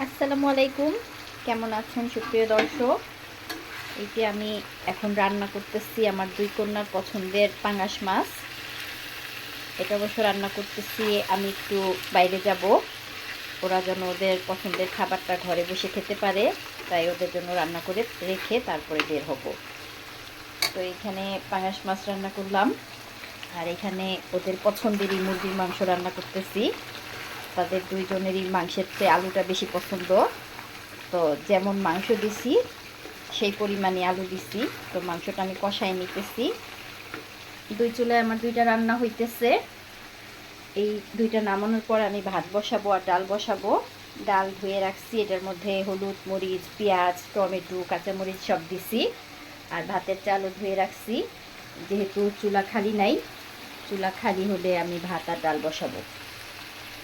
আসসালামু আলাইকুম। কেমন আছেন সুপ্রিয় দর্শক? এইটি আমি এখন রান্না করতেছি আমার দুই কন্যার পছন্দের পাঙাশ মাছ। এটা অবশ্য রান্না করতেছি, আমি একটু বাইরে যাব। ওরা যেন ওদের পছন্দের খাবারটা ঘরে বসে খেতে পারে, তাই ওদের জন্য রান্না করে রেখে তারপরে বের হব। তো এখানে পাঙাশ মাছ রান্না করলাম, আর এখানে ওদের পছন্দেরই মুরগির মাংস রান্না করতেছি। তাদের দুইজনেরই মাংসের চেয়ে আলুটা বেশি পছন্দ। তো যেমন মাংস দিছি, সেই পরিমাণে আলু দিছি। তো মাংসটা আমি কষায় নিতেছি। দুই চুলায় আমার দুইটা রান্না হইতেছে। এই দুইটা নামানোর পর আমি ভাত বসাবো আর ডাল বসাবো। ডাল ধুয়ে রাখছি, এটার মধ্যে হলুদ, মরিচ, পেঁয়াজ, টমেটো, কাঁচামরিচ সব দিছি। আর ভাতের চালও ধুয়ে রাখছি। যেহেতু চুলা খালি নাই, চুলা খালি হলে আমি ভাত আর ডাল বসাবো।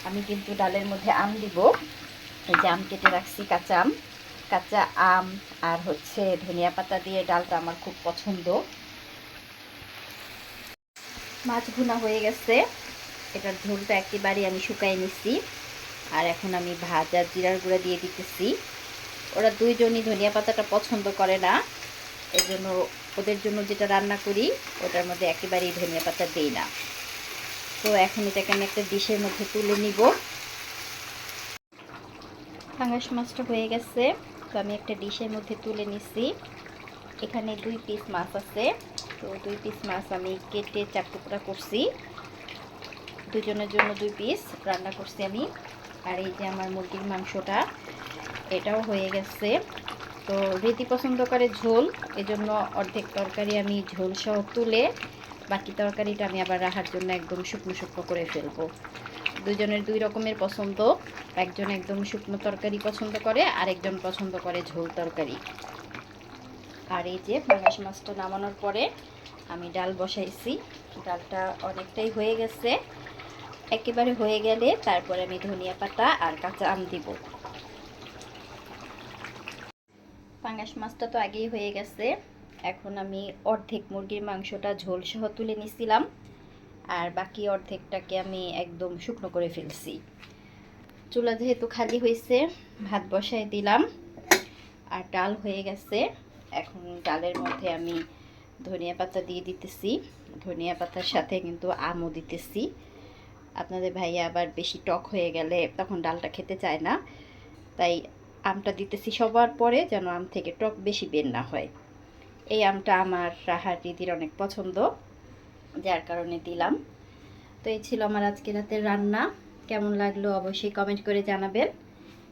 আমি কিন্তু ডালের মধ্যে আম দিব। এই যে আম কেটে রাখছি, কাঁচা আম। কাঁচা আম আর হচ্ছে ধনিয়া পাতা দিয়ে ডালটা আমার খুব পছন্দ। মাছ ভুনা হয়ে গেছে। এটার ঝোলটা একেবারে আমি শুকাই নিছি। আর এখন আমি ভাজা জিরার গুঁড়া দিয়ে দিতেছি। ওরা দুইজনই ধনিয়া পাতাটা পছন্দ করে না। এজন্য ওদের জন্য যেটা রান্না করি, ওটার মধ্যে একেবারেই ধনিয়া পাতা দেই না। তো এখন এটাকে আমি একটা ডিশের মধ্যে তুলে নিব। পাঙ্গাস মাছটা হয়ে গেছে, তো আমি একটা ডিশের মধ্যে তুলে নিছি। এখানে দুই পিস মাছ আছে, তো দুই পিস মাছ আমি কেটে চার টুকরা করছি। দুজনের জন্য দুই পিস রান্না করছি আমি। আর এই যে আমার মুরগির মাংসটা, এটাও হয়ে গেছে। তো রীতি পছন্দ করে ঝোল, এজন্য অর্ধেক তরকারি আমি ঝোল সহ তুলে বাকি তরকারিটা আমি আবার রাখার জন্য একদম শুকনো শুকনো করে ফেলব। দুজনের দুই রকমের পছন্দ। একজন একদম শুকনো তরকারি পছন্দ করে আর একজন পছন্দ করে ঝোল তরকারি। আর এই যে পাঙাশ মাছটা নামানোর পরে আমি ডাল বসাইছি। ডালটা অনেকটাই হয়ে গেছে। একেবারে হয়ে গেলে তারপরে আমি ধনিয়া পাতা আর কাঁচা আম দিব। পাঙাশ মাছটা তো আগেই হয়ে গেছে। এখন আমি অর্ধেক মুরগির মাংসটা ঝোল সহ তুলে নিছিলাম, আর বাকি অর্ধেকটাকে আমি একদম শুকনো করে ফেলছি। চুলা যেহেতু খালি হয়েছে, ভাত বসাই দিলাম, আর ডাল হয়ে গেছে। এখন ডালের মধ্যে আমি ধনিয়া পাতা দিয়ে দিতেছি। ধনিয়া পাতার সাথে কিন্তু আমও দিতেছি। আপনাদের ভাইয়া আবার বেশি টক হয়ে গেলে তখন ডালটা খেতে চায় না। তাই আমটা দিতেছি সবার পরে যেন আম থেকে টক বেশি বের না হয়। এই আমটা আমার রাহার দিদির অনেক পছন্দ, যার কারণে দিলাম। তো এই ছিল আমার আজকে রাতের রান্না। কেমন লাগল অবশ্যই কমেন্ট করে জানাবেন।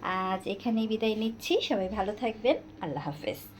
আজ এখানেই বিদায় নিচ্ছি। সবাই ভালো থাকবেন। আল্লাহ হাফেজ।